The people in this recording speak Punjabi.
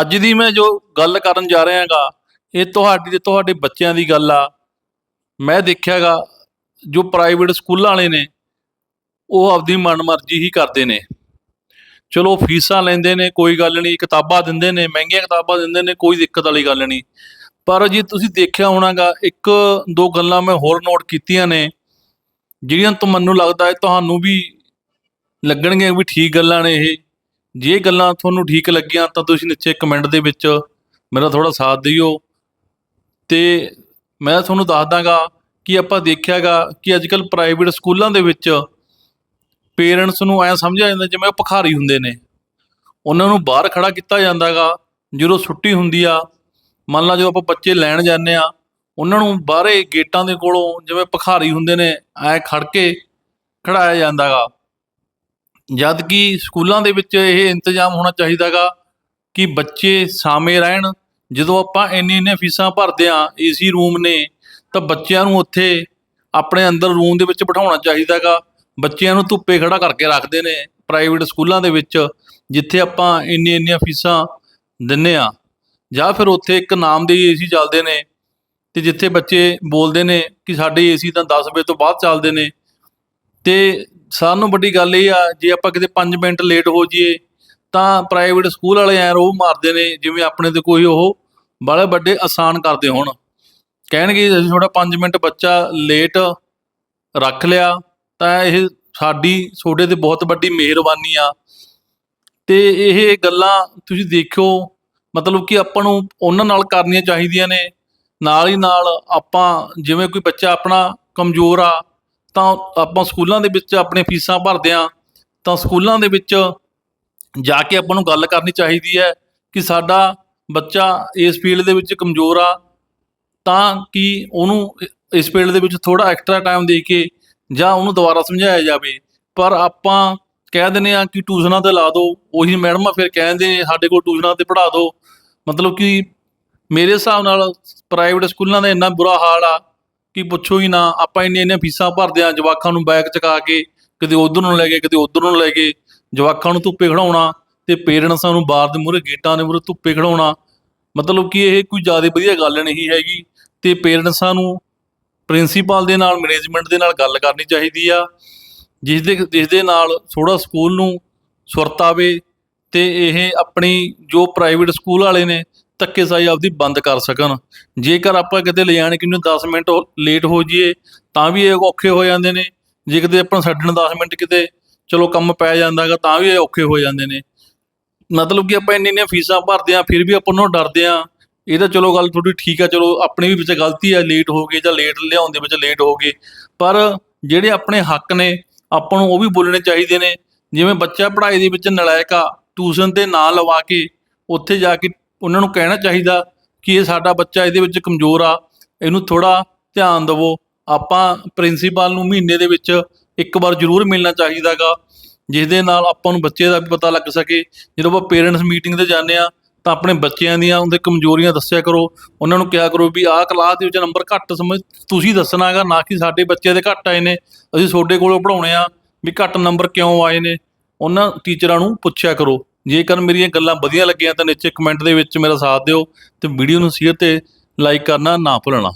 ਅੱਜ ਦੀ ਮੈਂ ਜੋ ਗੱਲ ਕਰਨ ਜਾ ਰਿਹਾ ਹਾਂਗਾ, ਇਹ ਤੁਹਾਡੀ ਤੇ ਤੁਹਾਡੇ ਬੱਚਿਆਂ ਦੀ ਗੱਲ ਆ। ਮੈਂ ਦੇਖਿਆਗਾ ਜੋ ਪ੍ਰਾਈਵੇਟ ਸਕੂਲਾਂ ਵਾਲੇ ਨੇ, ਉਹ ਆਪਦੀ ਮਨਮਰਜ਼ੀ ਹੀ ਕਰਦੇ ਨੇ। ਚਲੋ ਫੀਸਾਂ ਲੈਂਦੇ ਨੇ, ਕੋਈ ਗੱਲ ਨਹੀਂ, ਕਿਤਾਬਾਂ ਦਿੰਦੇ ਨੇ, ਮਹਿੰਗੀਆਂ ਕਿਤਾਬਾਂ ਦਿੰਦੇ ਨੇ, ਕੋਈ ਦਿੱਕਤ ਵਾਲੀ ਗੱਲ ਨਹੀਂ। ਪਰ ਜੇ ਤੁਸੀਂ ਦੇਖਿਆ ਹੋਣਾਗਾ, ਇੱਕ ਦੋ ਗੱਲਾਂ ਮੈਂ ਹੋਰ ਨੋਟ ਕੀਤੀਆਂ ਨੇ, ਜਿਹੜੀਆਂ ਤੋਂ, ਮੈਨੂੰ ਲੱਗਦਾ ਹੈ ਤੁਹਾਨੂੰ ਵੀ ਲੱਗਣਗੀਆਂ ਵੀ ਠੀਕ ਗੱਲਾਂ ਨੇ ਇਹ। ਜੇ ਇਹ ਗੱਲਾਂ ਤੁਹਾਨੂੰ ਠੀਕ ਲੱਗੀਆਂ ਤਾਂ ਤੁਸੀਂ ਨੀਚੇ ਕਮੈਂਟ ਦੇ ਵਿੱਚ ਮੇਰਾ ਥੋੜਾ ਸਾਥ ਦਿਓ। ਤੇ ਮੈਂ ਤੁਹਾਨੂੰ ਦੱਸ ਦਾਂਗਾ ਕਿ ਆਪਾਂ ਦੇਖਿਆਗਾ ਕਿ ਅੱਜ ਕੱਲ ਪ੍ਰਾਈਵੇਟ ਸਕੂਲਾਂ ਦੇ ਵਿੱਚ ਪੇਰੈਂਟਸ ਨੂੰ ਐ ਸਮਝਿਆ ਜਾਂਦਾ ਜਿਵੇਂ ਉਹ ਭਿਖਾਰੀ ਹੁੰਦੇ ਨੇ। ਉਹਨਾਂ ਨੂੰ ਬਾਹਰ ਖੜਾ ਕੀਤਾ ਜਾਂਦਾਗਾ, ਜਦੋਂ ਛੁੱਟੀ ਹੁੰਦੀ ਆ, ਮੰਨ ਲਾ ਜਦੋਂ ਆਪਾਂ ਬੱਚੇ ਲੈਣ ਜਾਂਦੇ ਆ, ਉਹਨਾਂ ਨੂੰ ਬਾਹਰੇ ਗੇਟਾਂ ਦੇ ਕੋਲੋਂ ਜਿਵੇਂ ਭਿਖਾਰੀ ਹੁੰਦੇ ਨੇ, ਐ ਖੜ ਕੇ ਖੜਾਇਆ ਜਾਂਦਾਗਾ। ਜਦ ਕਿ ਸਕੂਲਾਂ ਦੇ ਵਿੱਚ ਇਹ ਇੰਤਜ਼ਾਮ ਹੋਣਾ ਚਾਹੀਦਾਗਾ ਕਿ ਬੱਚੇ ਸਾਵੇਂ ਰਹਿਣ। ਜਦੋਂ ਆਪਾਂ ਇੰਨੀ ਇੰਨੀਆਂ ਫੀਸਾਂ ਭਰਦੇ ਆ ਏਸੀ ਰੂਮ ਨੇ, ਤਾਂ ਬੱਚਿਆਂ ਨੂੰ ਉੱਥੇ ਆਪਣੇ ਅੰਦਰ ਰੂਮ ਦੇ ਵਿੱਚ ਬਿਠਾਉਣਾ ਚਾਹੀਦਾਗਾ। ਬੱਚਿਆਂ ਨੂੰ ਧੁੱਪੇ ਖੜਾ ਕਰਕੇ ਰੱਖਦੇ ਨੇ ਪ੍ਰਾਈਵੇਟ ਸਕੂਲਾਂ ਦੇ ਵਿੱਚ, ਜਿੱਥੇ ਆਪਾਂ ਇੰਨੀ ਇੰਨੀਆਂ ਫੀਸਾਂ ਦਿੰਨੇ ਆ ਜਾਂ ਫਿਰ ਉੱਥੇ ਇੱਕ ਨਾਮ ਦੇ ਏਸੀ ਚੱਲਦੇ ਨੇ ਤੇ ਜਿੱਥੇ ਬੱਚੇ ਬੋਲਦੇ ਨੇ ਕਿ ਸਾਡੇ ਏਸੀ ਤਾਂ 10 ਵਜੇ ਤੋਂ ਬਾਅਦ ਚੱਲਦੇ ਨੇ। ਤੇ ਸਾਰਿਆਂ ਨੂੰ ਵੱਡੀ ਗੱਲ ਇਹ ਆ, ਜੇ ਆਪਾਂ ਕਿਤੇ 5 ਮਿੰਟ ਲੇਟ ਹੋ ਜਾਈਏ, ਤਾਂ ਪ੍ਰਾਈਵੇਟ ਸਕੂਲ ਵਾਲੇ ਐ ਰੋਹ ਮਾਰਦੇ ਨੇ, ਜਿਵੇਂ ਆਪਣੇ ਤੇ ਕੋਈ ਉਹ ਬੜੇ ਵੱਡੇ ਆਸਾਨ ਕਰਦੇ ਹੋਣ। ਕਹਿਣਗੇ ਅਸੀਂ ਥੋੜਾ 5 ਮਿੰਟ ਬੱਚਾ ਲੇਟ ਰੱਖ ਲਿਆ, ਤਾਂ ਇਹ ਸਾਡੀ, ਤੁਹਾਡੇ ਤੇ ਬਹੁਤ ਵੱਡੀ ਮਿਹਰਬਾਨੀ ਆ। ਤੇ ਇਹ ਗੱਲਾਂ ਤੁਸੀਂ ਦੇਖਿਓ, ਮਤਲਬ ਕਿ ਆਪਾਂ ਨੂੰ ਉਹਨਾਂ ਨਾਲ ਕਰਨੀਆਂ ਚਾਹੀਦੀਆਂ ਨੇ। ਨਾਲ ਹੀ ਨਾਲ ਆਪਾਂ, ਜਿਵੇਂ ਕੋਈ ਬੱਚਾ ਆਪਣਾ ਕਮਜ਼ੋਰ ਆ ਤਾਂ ਆਪਾਂ ਸਕੂਲਾਂ ਦੇ ਵਿੱਚ ਆਪਣੇ ਫੀਸਾਂ ਭਰਦੇ ਆ ਤਾਂ ਸਕੂਲਾਂ ਦੇ ਵਿੱਚ ਜਾ ਕੇ ਆਪਾਂ ਨੂੰ ਗੱਲ ਕਰਨੀ ਚਾਹੀਦੀ ਹੈ ਕਿ ਸਾਡਾ ਬੱਚਾ ਇਸ ਫੀਲਡ ਦੇ ਵਿੱਚ ਕਮਜ਼ੋਰ ਆ, ਤਾਂ ਕਿ ਉਹਨੂੰ ਇਸ ਫੀਲਡ ਦੇ ਵਿੱਚ ਥੋੜਾ ਐਕਸਟਰਾ ਟਾਈਮ ਦੇ ਕੇ ਜਾਂ ਉਹਨੂੰ ਦੁਬਾਰਾ ਸਮਝਾਇਆ ਜਾਵੇ। ਪਰ ਆਪਾਂ ਕਹਿ ਦਿੰਦੇ ਆ ਕਿ ਟਿਊਸ਼ਨਾਂ ਤੇ ਲਾ ਦਿਓ, ਉਹੀ ਮੈਡਮਾਂ ਫਿਰ ਕਹਿੰਦੇ ਸਾਡੇ ਕੋਲ ਟਿਊਸ਼ਨਾਂ ਤੇ ਪੜ੍ਹਾ ਦਿਓ। ਮਤਲਬ ਕਿ ਮੇਰੇ ਹਿਸਾਬ ਨਾਲ ਪ੍ਰਾਈਵੇਟ ਸਕੂਲਾਂ ਦਾ ਇੰਨਾ ਬੁਰਾ ਹਾਲ ਆ ਕਿ ਪੁੱਛੋ ਹੀ ਨਾ, ਆਪਾਂ ਇੰਨੀਆਂ ਇੰਨੀਆਂ ਫੀਸਾਂ ਭਰਦੇ ਆ ਜਵਾਕਾਂ ਨੂੰ ਬੈਗ ਚਕਾ ਕੇ, ਕਦੇ ਉਧਰ ਨੂੰ ਲੈ ਗਏ, ਕਦੇ ਉਧਰ ਨੂੰ ਲੈ ਗਏ। ਜਵਾਕਾਂ ਨੂੰ ਧੁੱਪੇ ਖੜਾਉਣਾ ਤੇ ਪੇਰੈਂਟਸਾਂ ਨੂੰ ਬਾਹਰ ਦੇ ਮੂਹਰੇ, ਗੇਟਾਂ ਦੇ ਮੂਹਰੇ ਧੁੱਪੇ ਖੜਾਉਣਾ ਮਤਲਬ ਕਿ ਇਹ ਕੋਈ ਜ਼ਿਆਦਾ ਵਧੀਆ ਗੱਲ ਨਹੀਂ ਹੈਗੀ ਤੇ ਪੇਰੈਂਟਸਾਂ ਨੂੰ ਪ੍ਰਿੰਸੀਪਲ ਦੇ ਨਾਲ ਮੈਨੇਜਮੈਂਟ ਦੇ ਨਾਲ ਗੱਲ ਕਰਨੀ ਚਾਹੀਦੀ ਆ ਜਿਸ ਦੇ ਜਿਸ ਦੇ ਨਾਲ ਥੋੜਾ ਸਕੂਲ ਨੂੰ ਸੁਰਤ ਆਵੇ ਤੇ ਇਹ ਆਪਣੀ ਜੋ ਪ੍ਰਾਈਵੇਟ ਸਕੂਲ ਵਾਲੇ ਨੇ ਧੱਕੇਸ਼ਾਹੀ ਆਪਦੀ ਬੰਦ ਕਰ ਸਕਣ। ਜੇਕਰ ਆਪਾਂ ਕਿਤੇ ਲਿਜਾਣ ਕਿ ਨੂੰ 10 ਮਿੰਟ ਲੇਟ ਹੋ ਜਾਈਏ, ਤਾਂ ਵੀ ਇਹ ਔਖੇ ਹੋ ਜਾਂਦੇ ਨੇ। ਜੇ ਕਿਤੇ ਆਪਾਂ ਛੱਡਣ 10 ਮਿੰਟ ਕਿਤੇ ਚਲੋ ਕੰਮ ਪੈ ਜਾਂਦਾਗਾ, ਤਾਂ ਵੀ ਇਹ ਔਖੇ ਹੋ ਜਾਂਦੇ ਨੇ। ਮਤਲਬ ਕਿ ਆਪਾਂ ਇੰਨੀਆਂ ਇੰਨੀਆਂ ਫੀਸਾਂ ਭਰਦੇ ਆ ਫਿਰ ਵੀ ਆਪਾਂ ਨੂੰ ਡਰਦੇ ਆ ਇਹ ਤਾਂ ਚਲੋ ਗੱਲ ਤੁਹਾਡੀ ਠੀਕ ਆ, ਚਲੋ ਆਪਣੀ ਵੀ ਵਿੱਚ ਗਲਤੀ ਆ ਲੇਟ ਹੋ ਗਏ ਜਾਂ ਲੇਟ ਲਿਆਉਣ ਦੇ ਵਿੱਚ ਲੇਟ ਹੋ ਗਏ ਪਰ ਜਿਹੜੇ ਆਪਣੇ ਹੱਕ ਨੇ, ਆਪਾਂ ਨੂੰ ਉਹ ਵੀ ਬੋਲਣੇ ਚਾਹੀਦੇ ਨੇ। ਜਿਵੇਂ ਬੱਚਾ ਪੜ੍ਹਾਈ ਦੇ ਵਿੱਚ ਨਲਾਇਕ ਆ, ਟਿਊਸ਼ਨ ਤੇ ਨਾ ਲਵਾ ਕੇ, ਉੱਥੇ ਜਾ ਕੇ ਉਹਨਾਂ ਨੂੰ ਕਹਿਣਾ ਚਾਹੀਦਾ ਕਿ ਇਹ ਸਾਡਾ ਬੱਚਾ ਇਹਦੇ ਵਿੱਚ ਕਮਜ਼ੋਰ ਆ, ਇਹਨੂੰ ਥੋੜਾ ਧਿਆਨ ਦਿਵੋ। ਆਪਾਂ ਪ੍ਰਿੰਸੀਪਲ ਨੂੰ ਮਹੀਨੇ ਦੇ ਵਿੱਚ ਇੱਕ ਵਾਰ ਜ਼ਰੂਰ ਮਿਲਣਾ ਚਾਹੀਦਾਗਾ ਜਿਸ ਦੇ ਨਾਲ ਆਪਾਂ ਨੂੰ ਬੱਚੇ ਦਾ ਵੀ ਪਤਾ ਲੱਗ ਸਕੇ। ਜਦੋਂ ਆਪਾਂ ਪੇਰੈਂਟਸ ਮੀਟਿੰਗ ਤੇ ਜਾਂਦੇ ਆ ਤਾਂ ਆਪਣੇ ਬੱਚਿਆਂ ਦੀਆਂ, ਉਹਦੇ ਕਮਜ਼ੋਰੀਆਂ ਦੱਸਿਆ ਕਰੋ। ਉਹਨਾਂ ਨੂੰ ਕਿਹਾ ਕਰੋ ਵੀ ਆਹ ਕਲਾਸ ਦੇ ਵਿੱਚ ਨੰਬਰ ਘੱਟ ਸਮਝ, ਤੁਸੀਂ ਦੱਸਣਾ ਦੱਸਣਾਗਾ ਨਾ ਕਿ ਸਾਡੇ ਬੱਚੇ ਦੇ ਘੱਟ ਆਏ ਨੇ। ਅਸੀਂ ਤੁਹਾਡੇ ਕੋਲੋਂ ਪੜਾਉਣੇ ਆ ਵੀ ਘੱਟ ਨੰਬਰ ਕਿਉਂ ਆਏ ਨੇ। ਉਹਨਾਂ ਟੀਚਰਾਂ ਨੂੰ ਪੁੱਛਿਆ ਕਰੋ। ਜੇਕਰ ਮੇਰੀਆਂ ਗੱਲਾਂ ਵਧੀਆ ਲੱਗੀਆਂ ਤਾਂ ਨੀਚੇ ਕਮੈਂਟ ਦੇ ਵਿੱਚ ਮੇਰਾ ਸਾਥ ਦਿਓ ਤੇ ਵੀਡੀਓ ਨੂੰ ਸ਼ੇਅਰ ਤੇ ਲਾਈਕ ਕਰਨਾ ਨਾ ਭੁੱਲਣਾ।